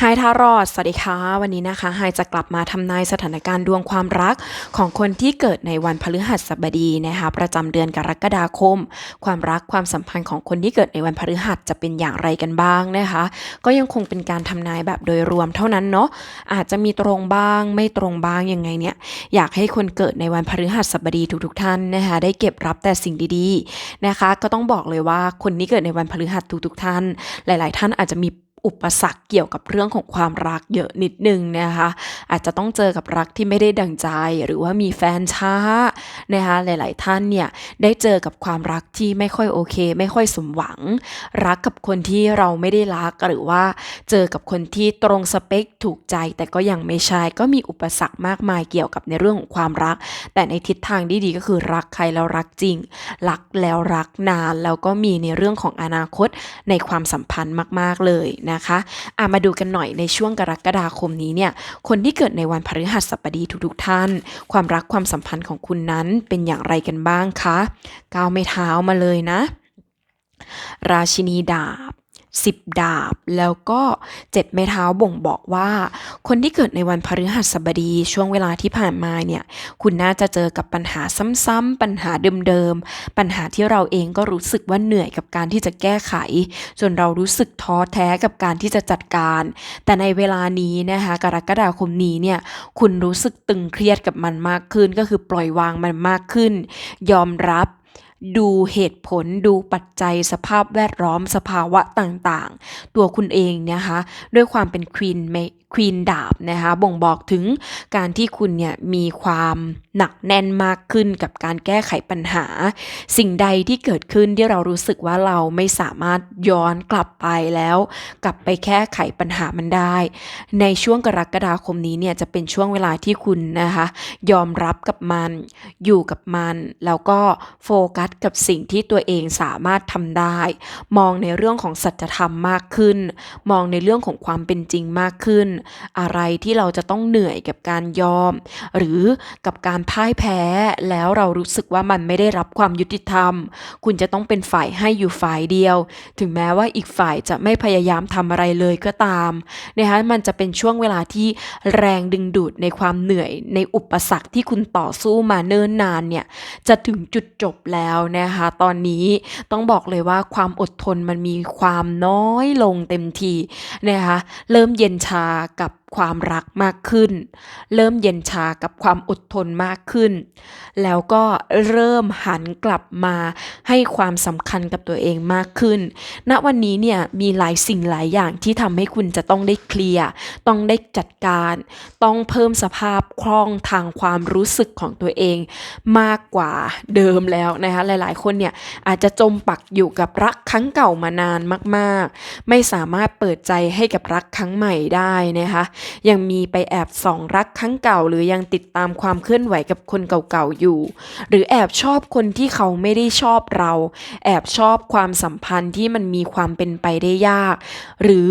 ไฮทารอด สวัสดีค่ะ วันนี้นะคะไฮจะกลับมาทำนายสถานการณ์ดวงความรัก ของคนที่เกิดในวันพฤหัสบดีนะคะ ประจำเดือนกรกฎาคม ความรักความสัมพันธ์ของคนที่เกิดในวันพฤหัสจะเป็นอย่างไรกันบ้างนะคะ ก็ยังคงเป็นการทำนายแบบโดยรวมเท่านั้นเนาะอาจจะมีตรงบ้างไม่ตรงบ้างยังไงเนี่ยอยากให้คนเกิดในวันพฤหัสบดีทุกๆท่านนะคะได้เก็บรับแต่สิ่งดีๆนะคะ ก็ต้องบอกเลยว่าคนที่เกิดในวันพฤหัสทุกๆท่าน หลาย ๆ ท่านอาจจะมี อุปสรรคเกี่ยวกับเรื่องของความรักเยอะนิดนึงนะคะ อาจจะต้องเจอกับรักที่ไม่ได้ดังใจ หรือว่ามีแฟนช้านะคะหลาย ๆ ท่านเนี่ยได้เจอกับความรักที่ไม่ค่อยโอเค ไม่ค่อยสมหวัง รักกับคนที่เราไม่ได้รักหรือว่าเจอกับคนที่ตรงสเปคถูกใจ แต่ก็ยังไม่ใช่ก็มีอุปสรรคมากมายเกี่ยวกับในเรื่องของความรัก แต่ในทิศทางที่ดีก็คือรักใครแล้วรักจริง รักแล้วรักนานแล้วก็มีในเรื่องของอนาคตในความสัมพันธ์มาก ๆ เลยนะคะอะมาดูกันหน่อยในช่วงกรกฎาคมนี้เนี่ยคนที่เกิดในวันพฤหัสบดีทุกๆ ท่าน ความรักความสัมพันธ์ของคุณนั้นเป็นอย่างไรกันบ้างคะก้าวไม่เท้ามาเลยนะ ราชินีดาบ สิบดาบ แล้วก็เจ็ดไม้เท้าบ่งบอกว่า คนที่เกิดในวันพฤหัสบดีช่วงเวลาที่ผ่านมาเนี่ย คุณน่าจะเจอกับปัญหาซ้ำๆปัญหาเดิมๆ ปัญหาที่เราเองก็รู้สึกว่าเหนื่อยกับการที่จะแก้ไข จนเรารู้สึกท้อแท้กับการที่จะจัดการ แต่ในเวลานี้นะคะกรกฎาคมนี้เนี่ยคุณรู้สึกตึงเครียดกับมันมากขึ้น ก็คือปล่อยวางมันมากขึ้น ยอมรับ ดูเหตุผลดูปัจจัยสภาพแวดล้อมสภาวะต่างๆ ตัวคุณเองนะคะด้วยความเป็นควีนควีนดาบนะคะบ่งบอกถึงการที่คุณเนี่ยมีความหนักแน่นมากขึ้นกับการแก้ไขปัญหา สิ่งใดที่เกิดขึ้นที่เรารู้สึกว่าเราไม่สามารถย้อนกลับไปแล้ว กลับไปแก้ไขปัญหามันได้ ในช่วงกรกฎาคมนี้เนี่ยจะเป็นช่วงเวลาที่คุณนะคะยอมรับกับมัน อยู่กับมัน แล้วก็โฟกัสกับสิ่งที่ตัวเองสามารถทำได้ มองในเรื่องของสัจธรรมมากขึ้น มองในเรื่องของความเป็นจริงมากขึ้น อะไรที่เราจะต้องเหนื่อยกับการยอม หรือกับการพ่ายแพ้แล้วเรารู้สึกว่ามันไม่ได้รับความยุติธรรม คุณจะต้องเป็นฝ่ายให้อยู่ฝ่ายเดียว ถึงแม้ว่าอีกฝ่ายจะไม่พยายามทำอะไรเลยก็ตามนะคะมันจะเป็นช่วงเวลาที่แรงดึงดูดในความเหนื่อยในอุปสรรคที่คุณต่อสู้มาเนิ่นนานเนี่ยจะถึงจุดจบแล้วนะคะ ตอนนี้ต้องบอกเลยว่าความอดทนมันมีความน้อยลงเต็มทีนะคะ เริ่มเย็นชากับ ความรักมากขึ้น เริ่มเย็นชากับความอดทนมากขึ้น แล้วก็เริ่มหันกลับมาให้ความสำคัญกับตัวเองมากขึ้น ณวันนี้เนี่ยมีหลายสิ่งหลายอย่างที่ทำให้คุณจะต้องได้เคลียร์ต้องได้จัดการ ต้องเพิ่มสภาพคล่องทางความรู้สึกของตัวเองมากกว่าเดิมแล้วนะคะหลาย ๆ คนเนี่ยอาจจะจมปักอยู่กับรักครั้งเก่ามานานมาก ๆ ไม่สามารถเปิดใจให้กับรักครั้งใหม่ได้นะคะยังมีไปแอบส่องรักครั้งเก่า หรือยังติดตามความเคลื่อนไหวกับคนเก่าๆอยู่ หรือแอบชอบคนที่เขาไม่ได้ชอบเรา แอบชอบความสัมพันธ์ที่มันมีความเป็นไปได้ยาก หรือ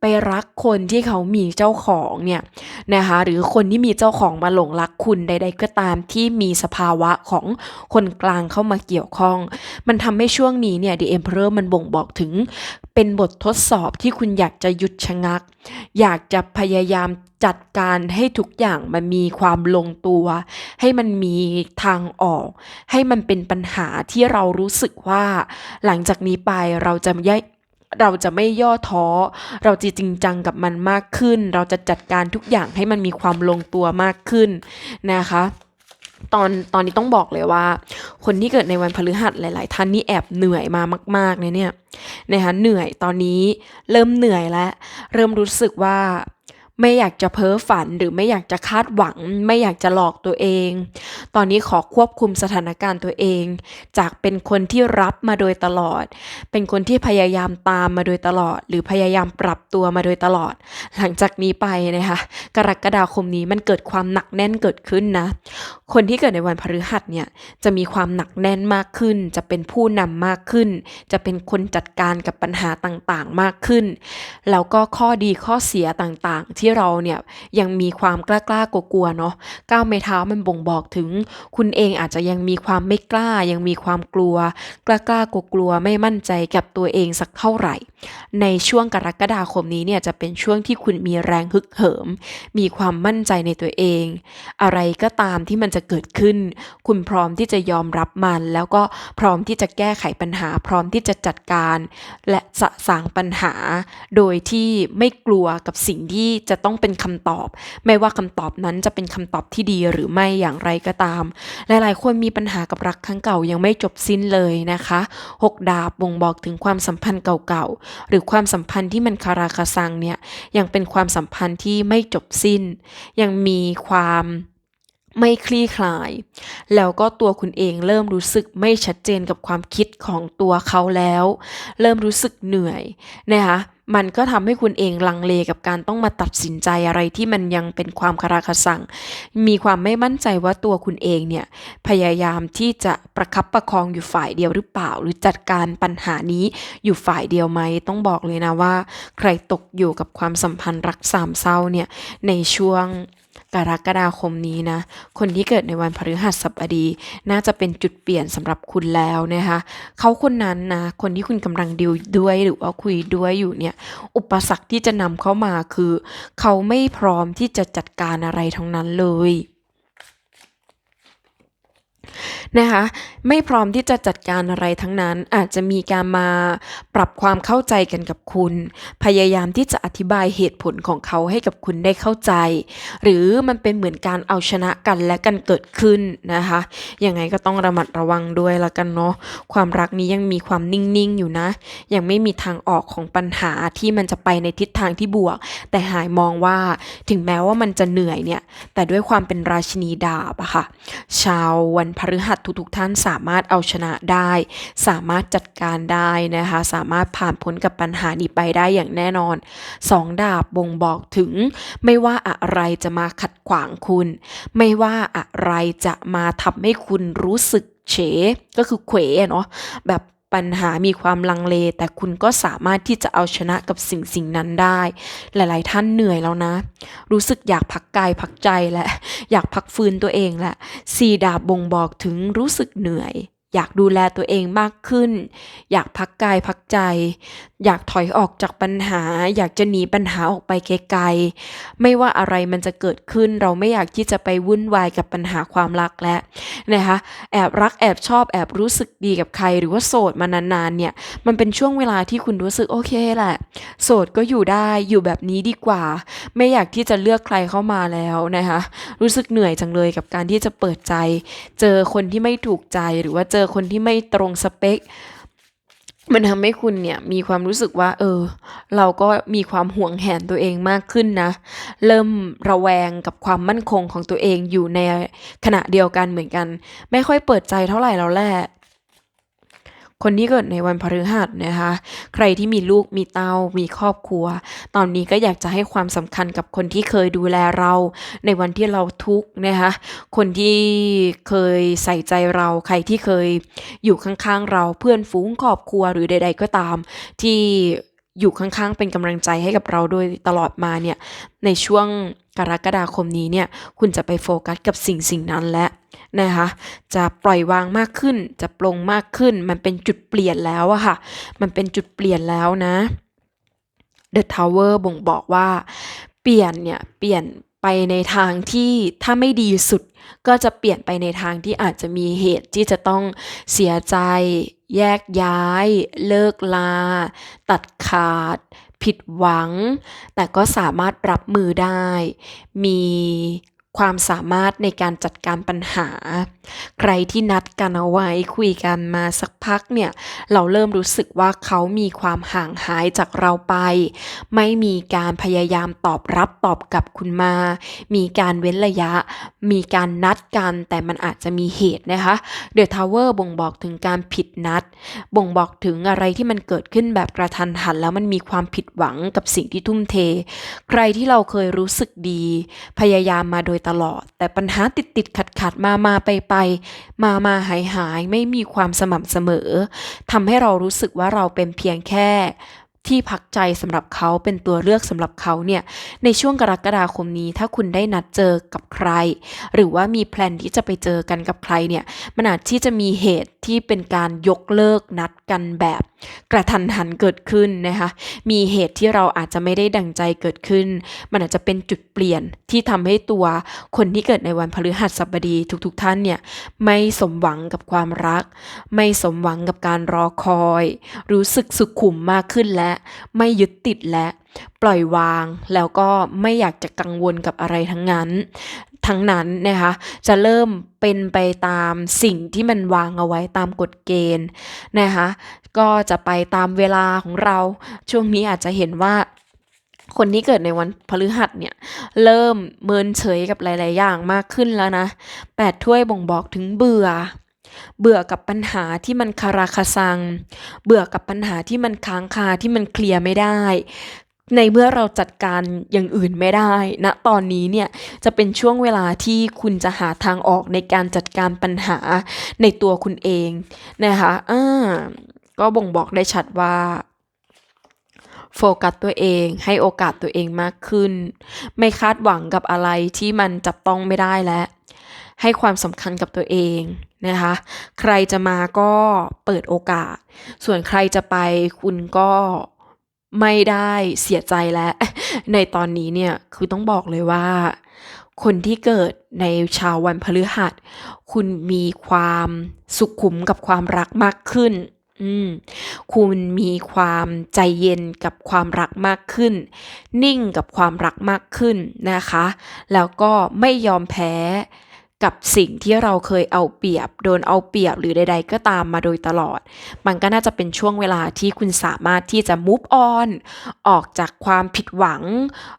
ไปรักคนที่เขามีเจ้าของเนี่ยนะคะ หรือคนที่มีเจ้าของมาหลงรักคุณใด ๆ ก็ตามที่มีสภาวะของคนกลางเข้ามาเกี่ยวข้อง มันทำให้ช่วงนี้เนี่ย The Emperor มันบ่งบอกถึง เป็นบททดสอบที่คุณอยากจะหยุดชะงัก อยากจะพยายามจัดการให้ทุกอย่างมันมีความลงตัว ให้มันมีทางออก ให้มันเป็นปัญหาที่เรารู้สึกว่า หลังจากนี้ไปเราจะไม่เราจะไม่ย่อท้อ เราจะจริงจังกับมันมากขึ้น เราจะจัดการทุกอย่างให้มันมีความลงตัวมากขึ้นนะคะ ตอนตอนนี้ต้องบอกเลยว่า คนที่เกิดในวันพฤหัสหลาย ๆ ท่านนี่แอบเหนื่อยมามากๆเลยเนี่ยนะคะเหนื่อยตอนนี้เริ่มเหนื่อยแล้ว เริ่มรู้สึกว่า ไม่อยากจะเพ้อฝันหรือไม่อยากจะคาดหวัง ไม่อยากจะหลอกตัวเอง ตอนนี้ขอควบคุมสถานการณ์ตัวเอง จากเป็นคนที่รับมาโดยตลอด เป็นคนที่พยายามตามมาโดยตลอด หรือพยายามปรับตัวมาโดยตลอด หลังจากนี้ไปนะคะกรกฎาคมนี้มันเกิดความหนักแน่นเกิดขึ้นนะ คนที่เกิดในวันพฤหัสเนี่ยจะมีความหนักแน่นมากขึ้น จะเป็นผู้นำมากขึ้น จะเป็นคนจัดการกับปัญหาต่างๆ มากขึ้น แล้วก็ข้อดีข้อเสียต่างๆที่ที่เราเนี่ยยังมีความกล้าๆกลัวๆเนาะก้าวไม้เท้ามันบ่งบอกถึง คุณเองอาจจะยังมีความไม่กล้า ยังมีความกลัว กล้าๆกลัวๆไม่มั่นใจกับตัวเองสักเท่าไหร่ ในช่วงกรกฎาคมนี้เนี่ยจะเป็นช่วงที่คุณมีแรงฮึกเหิม มีความมั่นใจในตัวเอง อะไรก็ตามที่มันจะเกิดขึ้น คุณพร้อมที่จะยอมรับมัน แล้วก็พร้อมที่จะแก้ไขปัญหา พร้อมที่จะจัดการ และสะสางปัญหา โดยที่ไม่กลัวกับสิ่งที่จะต้องเป็นคำตอบ ไม่ว่าคำตอบนั้นจะเป็นคำตอบที่ดีหรือไม่อย่างไรก็ตาม หลายๆคนมีปัญหากับรักครั้งเก่ายังไม่จบสิ้นเลยนะคะหกดาบบ่งบอกถึงความสัมพันธ์เก่าๆ หรือความสัมพันธ์ที่มันคาราคาซังเนี่ยยังเป็นความสัมพันธ์ที่ไม่จบสิ้น ยังมีความไม่คลี่คลาย แล้วก็ตัวคุณเองเริ่มรู้สึกไม่ชัดเจนกับความคิดของตัวเขาแล้ว เริ่มรู้สึกเหนื่อยนะคะ มันก็ทำให้คุณเองลังเลกับการต้องมาตัดสินใจอะไรที่มันยังเป็นความคาราคาซังมีความไม่มั่นใจว่าตัวคุณเองเนี่ยพยายามที่จะประคับประคองอยู่ฝ่ายเดียวหรือเปล่า หรือจัดการปัญหานี้อยู่ฝ่ายเดียวไหมต้องบอกเลยนะว่า ใครตกอยู่กับความสัมพันธ์รักสามเศร้าเนี่ยในช่วง กรกฎาคมนี้นะ คนที่เกิดในวันพฤหัสบดี น่าจะเป็นจุดเปลี่ยนสำหรับคุณแล้วนะคะ เขาคนนั้นนะ คนที่คุณกำลังดิวด้วยหรือว่าคุยด้วยอยู่เนี่ย อุปสรรคที่จะนำเข้ามาคือ เขาไม่พร้อมที่จะจัดการอะไรทั้งนั้นเลย นะคะ ไม่พร้อมที่จะจัดการอะไรทั้งนั้นอาจจะมีการมาปรับความเข้าใจกันกับคุณ พยายามที่จะอธิบายเหตุผลของเขาให้กับคุณได้เข้าใจ หรือมันเป็นเหมือนการเอาชนะกันและกันเกิดขึ้นนะคะยังไงก็ต้องระมัดระวังด้วยละกันเนาะความรักนี้ยังมีความนิ่งๆอยู่นะ ยังไม่มีทางออกของปัญหาที่มันจะไปในทิศทางที่บวก แต่หายมองว่าถึงแม้ว่ามันจะเหนื่อยเนี่ยแต่ด้วยความเป็นราชินีดาบอะค่ะชาววันพฤหัสทุกๆท่านสามารถเอาชนะได้ สามารถจัดการได้นะคะ สามารถผ่านพ้นกับปัญหานี้ไปได้อย่างแน่นอนสองดาบบ่งบอกถึง ไม่ว่าอะไรจะมาขัดขวางคุณ ไม่ว่าอะไรจะมาทำให้คุณรู้สึกเฉ ก็คือเขวเนาะแบบ ปัญหามีความลังเล แต่คุณก็สามารถที่จะเอาชนะกับสิ่งสิ่งนั้นได้ หลาย ๆ ท่านเหนื่อยแล้วนะ รู้สึกอยากพักกายพักใจและ อยากพักฟื้นตัวเองแหละสีดาบบ่งบอกถึงรู้สึกเหนื่อย อยากดูแลตัวเองมากขึ้น อยากพักกายพักใจ อยากถอยออกจากปัญหา อยากจะหนีปัญหาออกไปไกลๆ ไม่ว่าอะไรมันจะเกิดขึ้น เราไม่อยากที่จะไปวุ่นวายกับปัญหาความรักแล้วนะคะ แอบรักแอบชอบแอบรู้สึกดีกับใครหรือว่าโสดมานานๆเนี่ย มันเป็นช่วงเวลาที่คุณรู้สึกโอเคแหละ โสดก็อยู่ได้อยู่แบบนี้ดีกว่า ไม่อยากที่จะเลือกใครเข้ามาแล้วนะคะ รู้สึกเหนื่อยจังเลยกับการที่จะเปิดใจ เจอคนที่ไม่ถูกใจหรือว่าเจอคนที่ไม่ตรงสเปค มันทำให้คุณเนี่ยมีความรู้สึกว่า เออ เราก็มีความห่วงแหนตัวเองมากขึ้นนะ เริ่มระแวงกับความมั่นคงของตัวเองอยู่ในขณะเดียวกันเหมือนกัน ไม่ค่อยเปิดใจเท่าไหร่แล้วแหละ คนที่เกิดในวันพฤหัสนะคะ ใครที่มีลูกมีเต้ามีครอบครัว ตอนนี้ก็อยากจะให้ความสำคัญกับคนที่เคยดูแลเรา ในวันที่เราทุกข์นะคะ คนที่เคยใส่ใจเราใครที่เคยอยู่ข้างๆเราเพื่อนฝูงครอบครัวหรือใด ๆ ก็ตาม ที่อยู่ข้างๆเป็นกำลังใจให้กับเราโดยตลอดมาเนี่ยในช่วงกรกฎาคมนี้เนี่ยคุณจะไปโฟกัสกับสิ่งสิ่งนั้นและ นะคะจะปล่อยวางมากขึ้น จะปลงมากขึ้น มันเป็นจุดเปลี่ยนแล้วอะค่ะ มันเป็นจุดเปลี่ยนแล้วนะ The Tower บ่งบอกว่า เปลี่ยนเนี่ยเปลี่ยนไปในทางที่ถ้าไม่ดีสุด ก็จะเปลี่ยนไปในทางที่อาจจะมีเหตุที่จะต้องเสียใจ แยกย้าย เลิกลา ตัดขาด ผิดหวัง แต่ก็สามารถรับมือได้ มี ความสามารถในการจัดการปัญหา ใครที่นัดกันเอาไว้คุยกันมาสักพักเนี่ย เราเริ่มรู้สึกว่าเขามีความห่างหายจากเราไป ไม่มีการพยายามตอบรับตอบกลับคุณมา มีการเว้นระยะ มีการนัดกันแต่มันอาจจะมีเหตุนะคะเดอะทาวเวอร์บ่งบอกถึงการผิดนัด บ่งบอกถึงอะไรที่มันเกิดขึ้นแบบกระทันหัน แล้วมันมีความผิดหวังกับสิ่งที่ทุ่มเท ใครที่เราเคยรู้สึกดี พยายามมาโดยตลอด แต่ปัญหาติดติดขัดขัดมามาไปไปมามาหายหายไม่มีความสม่ำเสมอทำให้เรารู้สึกว่าเราเป็นเพียงแค่ ที่พักใจสำหรับเขาเป็นตัวเลือกสำหรับเขาเนี่ยในช่วงกรกฎาคมนี้ถ้าคุณได้นัดเจอกับใคร หรือว่ามีแพลนที่จะไปเจอกันกับใครเนี่ยมันอาจที่จะมีเหตุที่เป็นการยกเลิกนัดกันแบบกระทันหันเกิดขึ้นนะคะมีเหตุที่เราอาจจะไม่ได้ดังใจเกิดขึ้น มันอาจจะเป็นจุดเปลี่ยนที่ทำให้ตัวคนที่เกิดในวันพฤหัสบดีทุกๆทท่านเนี่ยไม่สมหวังกับความรัก ไม่สมหวังกับการรอคอย รู้สึกสุขุมมากขึ้นและไม่ยึดติดและปล่อยวาง แล้วก็ไม่อยากจะกังวลกับอะไรทั้งนั้น ทั้งนั้นนะคะจะเริ่มเป็นไปตามสิ่งที่มันวางเอาไว้ตามกฎเกณฑ์นะคะก็จะไปตามเวลาของเรา ช่วงนี้อาจจะเห็นว่าคนที่เกิดในวันพฤหัสเนี่ย เริ่มเมินเฉยกับหลาย ๆ อย่างมากขึ้นแล้วนะแปดถ้วยบ่งบอกถึงเบื่อ เบื่อกับปัญหาที่มันคาราคาซัง เบื่อกับปัญหาที่มันค้างคาที่มันเคลียร์ไม่ได้ ในเมื่อเราจัดการอย่างอื่นไม่ได้ณนะตอนนี้เนี่ยจะเป็นช่วงเวลาที่คุณจะหาทางออกในการจัดการปัญหาในตัวคุณเองนะคะอ่าก็บ่งบอกได้ชัดว่าโฟกัสตัวเองให้โอกาสตัวเองมากขึ้น ไม่คาดหวังกับอะไรที่มันจับต้องไม่ได้แล้ว ให้ความสำคัญกับตัวเองนะคะ ใครจะมาก็เปิดโอกาส ส่วนใครจะไปคุณก็ไม่ได้เสียใจแล้ว ในตอนนี้เนี่ยคือต้องบอกเลยว่า คนที่เกิดในชาววันพฤหัส คุณมีความสุขุมกับความรักมากขึ้นอืมคุณมีความใจเย็นกับความรักมากขึ้น นิ่งกับความรักมากขึ้นนะคะ แล้วก็ไม่ยอมแพ้ กับสิ่งที่เราเคยเอาเปรียบ โดนเอาเปรียบหรือใด ๆ ก็ตามมาโดยตลอด มันก็น่าจะเป็นช่วงเวลาที่คุณสามารถที่จะ move on ออกจากความผิดหวัง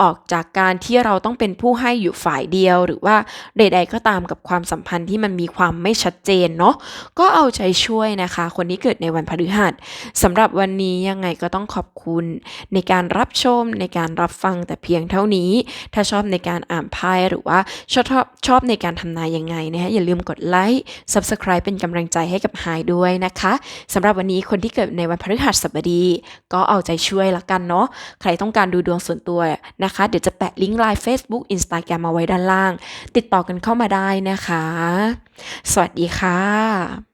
ออกจากการที่เราต้องเป็นผู้ให้อยู่ฝ่ายเดียว หรือว่าใด ๆ ก็ตามกับความสัมพันธ์ที่มันมีความไม่ชัดเจนเนาะก็เอาใจช่วยนะคะ คนที่เกิดในวันพฤหัสสำหรับวันนี้ยังไงก็ต้องขอบคุณในการรับชมในการรับฟังแต่เพียงเท่านี้ ถ้าชอบในการอ่านไพ่หรือว่าชอบชอบชอบในการทำนายังไงนะฮะอย่าลืมกดไลค์ Subscribe เป็นกำลังใจให้กับไฮด้วยนะคะสำหรับวันนี้คนที่เกิดในวันพฤหัสบดี ก็เอาใจช่วยละกันเนาะใครต้องการดูดวงส่วนตัวนะคะ เดี๋ยวจะแปะลิงก์ไลน์ Facebook Instagram มาไว้ด้านล่าง ติดต่อกันเข้ามาได้นะคะ สวัสดีค่ะ